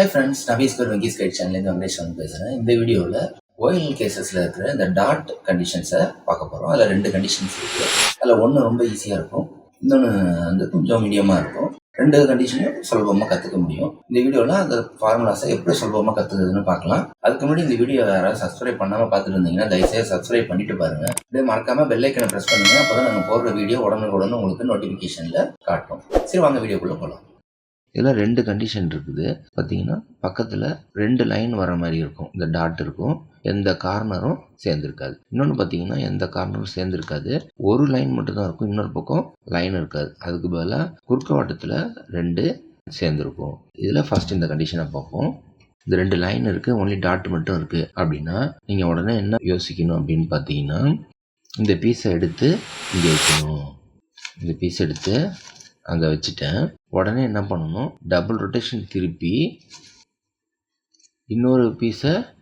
Hi friends நான் பேஸ்கர் Venkys guide சேனல்லேருந்து Venkateswaran பேசுகிறேன் இந்த வீடியோவில் ஓஎல் கேசஸில் இருக்கிற இந்த டாட் கண்டிஷன்ஸை பார்க்க போகிறோம் அதில் ரெண்டு கண்டிஷன்ஸ் இருக்குது அதில் ஒன்று ரொம்ப ஈஸியாக இருக்கும். இன்னொன்று வந்து கொஞ்சம் மீடியமாக இருக்கும். ரெண்டு கண்டிஷனையும் சுலபமாக கற்றுக்க முடியும். இந்த வீடியோவில் அந்த ஃபார்முலாஸை எப்படி சுலபமாக கற்றுக்குதுன்னு பார்க்கலாம். அதுக்கு முன்னாடி இந்த வீடியோ யாராவது சப்ஸ்கிரைப் பண்ணாமல் பார்த்துட்டு இருந்தீங்கன்னா தயவுசெய்து சப்ஸ்கிரைப் பண்ணிட்டு பாருங்க. இதே மறக்காம பெல்லைக்கனை ப்ரெஸ் பண்ணுங்க. அப்போ தான் நாங்கள் போடுற வீடியோ உடனுக்குடன் உங்களுக்கு நோட்டிஃபிகேஷனில் காட்டும். சரி வாங்க வீடியோக்குள்ளே போகலாம் இதில் ரெண்டு கண்டிஷன் இருக்குது. பார்த்தீங்கன்னா பக்கத்தில் ரெண்டு லைன் வர மாதிரி இருக்கும். இந்த டாட் இருக்கும். எந்த கார்னரும் சேர்ந்துருக்காது. இன்னொன்று பார்த்தீங்கன்னா எந்த கார்னரும் சேர்ந்துருக்காது. ஒரு லைன் மட்டும்தான் இருக்கும். இன்னொரு பக்கம் லைன் இருக்காது. அதுக்கு பதிலாக குறுக்கவாட்டத்தில் ரெண்டு சேர்ந்துருக்கும். இதில் ஃபஸ்ட் இந்த கண்டிஷனை பார்ப்போம். இந்த ரெண்டு லைன் இருக்குது ஒன்லி டாட் மட்டும் இருக்குது அப்படின்னா நீங்கள் உடனே என்ன யோசிக்கணும் அப்படின்னு பார்த்தீங்கன்னா இந்த பீஸை எடுத்து இங்கே வைக்கணும். இந்த பீஸ் எடுத்து அங்கே வச்சுட்டேன். உடனே என்ன பண்ணணும்? டபுள் ரொட்டேஷன் திருப்பி இன்னொரு பீஸை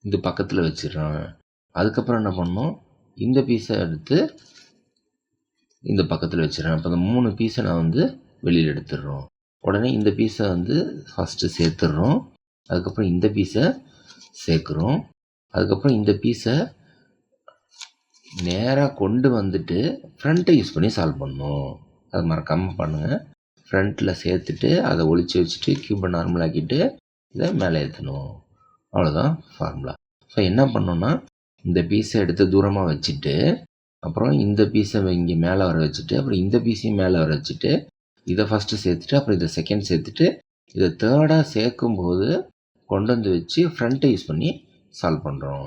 இந்த பக்கத்தில் வச்சிடுறேன். அதுக்கப்புறம் என்ன பண்ணணும்? இந்த பீஸை எடுத்து இந்த பக்கத்தில் வச்சிடுறேன். அப்போ இந்த மூணு பீஸை நான் வந்து வெளியில் எடுத்துடுறோம். உடனே இந்த பீஸை வந்து ஃபஸ்ட்டு சேர்த்துடுறோம். அதுக்கப்புறம் இந்த பீஸை சேர்க்குறோம். அதுக்கப்புறம் இந்த பீஸை நேராக கொண்டு வந்துட்டு ஃப்ரண்ட்டை யூஸ் பண்ணி சால்வ் பண்ணணும். அது மறக்காமல் பண்ணுங்கள் ஃப்ரண்ட்டில் சேர்த்துட்டு அதை ஒழிச்சு வச்சுட்டு கியூபை நார்மலாக்கிட்டு இதை மேலே ஏற்றணும் அவ்வளோதான் ஃபார்முலா ஸோ என்ன பண்ணோன்னா இந்த பீஸை எடுத்து தூரமாக வச்சுட்டு அப்புறம் இந்த பீஸை இங்கே மேலே வர வச்சுட்டு அப்புறம் இந்த பீஸையும் மேலே வர வச்சுட்டு இதை ஃபஸ்ட்டு சேர்த்துட்டு அப்புறம் இதை செகண்ட் சேர்த்துட்டு இதை தேர்டாக சேர்க்கும்போது கொண்டு வந்து வச்சு ஃப்ரண்ட்டை யூஸ் பண்ணி சால்வ் பண்ணுறோம்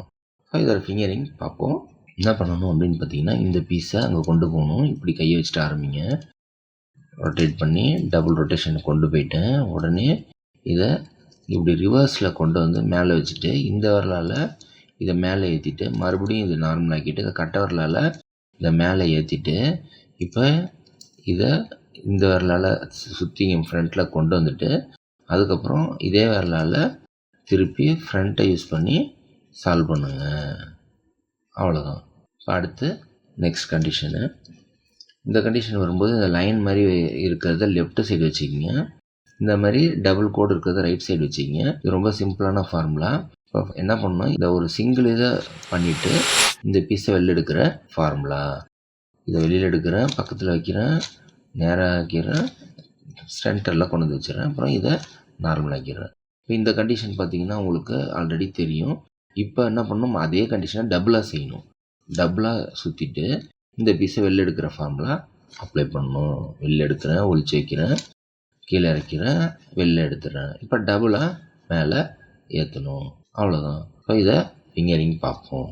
ஸோ இதோட ஃபிங்கரிங் பார்ப்போம். என்ன பண்ணணும் அப்படின்னு பார்த்தீங்கன்னா இந்த பீஸை அங்கே கொண்டு போகணும். இப்படி கையை வச்சுட்டு ஆரம்பிங்க. ரொட்டேட் பண்ணி டபுள் ரொட்டேஷன் கொண்டு போயிட்டேன். உடனே இதை இப்படி ரிவர்ஸில் கொண்டு வந்து மேலே வச்சுட்டு இந்த வரலால் இதை மேலே ஏற்றிட்டு மறுபடியும் இது நார்மல் ஆக்கிட்டு இந்த வரலால் இதை மேலே ஏற்றிட்டு இப்போ இதை இந்த வரலால் சுற்றி ஃப்ரண்ட்டில் கொண்டு வந்துட்டு அதுக்கப்புறம் இதே வரலால் திருப்பி ஃப்ரண்ட்டை யூஸ் பண்ணி சால்வ் பண்ணுங்கள் அவ்வளோதான் அடுத்து நெக்ஸ்ட் கண்டிஷனு இந்த கண்டிஷன் வரும்போது இந்த லைன் மாதிரி இருக்கிறத லெஃப்ட் சைடு வச்சுக்கிங்க. இந்த மாதிரி டபுள் கோடு இருக்கிறத ரைட் சைடு வச்சுக்கிங்க. இது ரொம்ப சிம்பிளான ஃபார்முலா இப்போ என்ன பண்ணணும்? இதை ஒரு சிங்கிள் இதை பண்ணிவிட்டு இந்த பீஸை வெளில எடுக்கிற ஃபார்முலா இதை வெளியில் எடுக்கிறேன் பக்கத்தில் வைக்கிறேன் நேராக வைக்கிறேன் சென்டரில் கொண்டு வந்து வச்சுறேன் அப்புறம் இதை நார்மல் ஆக்கிடுறேன். இப்போ இந்த கண்டிஷன் பார்த்தீங்கன்னா உங்களுக்கு ஆல்ரெடி தெரியும். இப்போ என்ன பண்ணணும்? அதே கண்டிஷனை டபுளாக செய்யணும். டபுளாக சுற்றிட்டு இந்த பீஸை வெளில எடுக்கிற ஃபார்முலா அப்ளை பண்ணணும். வெளில எடுக்கிறேன் ஒழிச்சு வைக்கிறேன் கீழே இறக்கிறேன் வெளில எடுத்துடுறேன். இப்போ டபுளாக மேலே ஏற்றணும் அவ்வளோதான் இப்போ இதை ஃபிங்கரிங் பார்ப்போம்.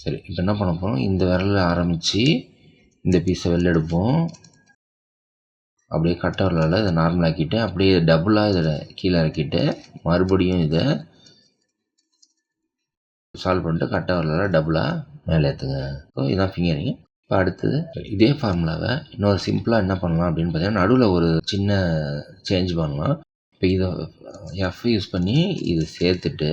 சரி இப்போ என்ன பண்ண போகிறோம் இந்த விரலில் ஆரம்பித்து இந்த பீஸை வெளில எடுப்போம். அப்படியே கட்ட விரலால் இதை நார்மலாக்கிட்டு அப்படியே டபுளாக இதில் கீழே இறக்கிட்டு மறுபடியும் இதை சால்வ் பண்ணிட்டு கட்ட டபுளாக மேலே ஏற்றுங்க ஸோ இதுதான் ஃபிங்கரிங் இப்போ அடுத்தது இதே ஃபார்முலாவை இன்னொரு சிம்பிளாக என்ன பண்ணலாம் அப்படின்னு பார்த்தீங்கன்னா நடுவில் ஒரு சின்ன சேஞ்ச் பண்ணலாம். இப்போ இதை எஃப் யூஸ் பண்ணி இதை சேர்த்துட்டு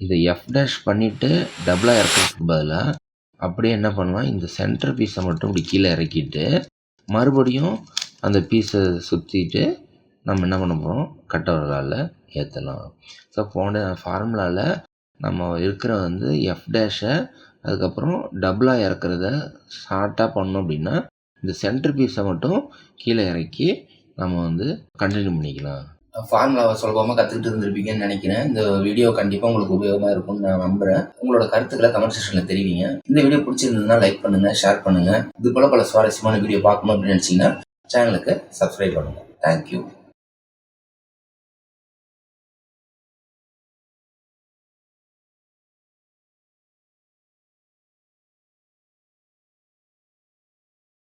இதை எஃப் டேஷ் பண்ணிவிட்டு டபுளாக இறக்கிறதுக்கு பதிலாக அப்படியே என்ன பண்ணலாம் இந்த சென்டர் பீஸை மட்டும் இப்படி கீழே இறக்கிட்டு மறுபடியும் அந்த பீஸை சுற்றிட்டு நம்ம என்ன பண்ண போகிறோம் கட்டவர்களால் ஏற்றலாம் ஸோ போன ஃபார்முலாவில் நம்ம இருக்கிற வந்து எஃப் டேஷை அதுக்கப்புறம் டபுளாக இறக்குறத ஷார்ட்டாக பண்ணோம் அப்படின்னா இந்த சென்டர் பீஸை மட்டும் கீழே இறக்கி நம்ம வந்து கண்டினியூ பண்ணிக்கலாம். ஃபார்முலாவை சுலபமாக கற்றுக்கிட்டு இருந்திருப்பீங்கன்னு நினைக்கிறேன். இந்த வீடியோ கண்டிப்பாக உங்களுக்கு உபயோகமாக இருக்கும்னு நான் நம்புகிறேன் உங்களோட கருத்துக்களை கமெண்ட் செக்ஷனில் தெரிவிங்க. இந்த வீடியோ பிடிச்சிருந்ததுன்னா லைக் பண்ணுங்கள் ஷேர் பண்ணுங்கள் இது போல் பல சுவாரஸ்யமான வீடியோ பார்க்கணும் அப்படின்னு நினச்சிங்கன்னா சேனலுக்கு சப்ஸ்கிரைப் பண்ணுங்கள் தேங்க்யூ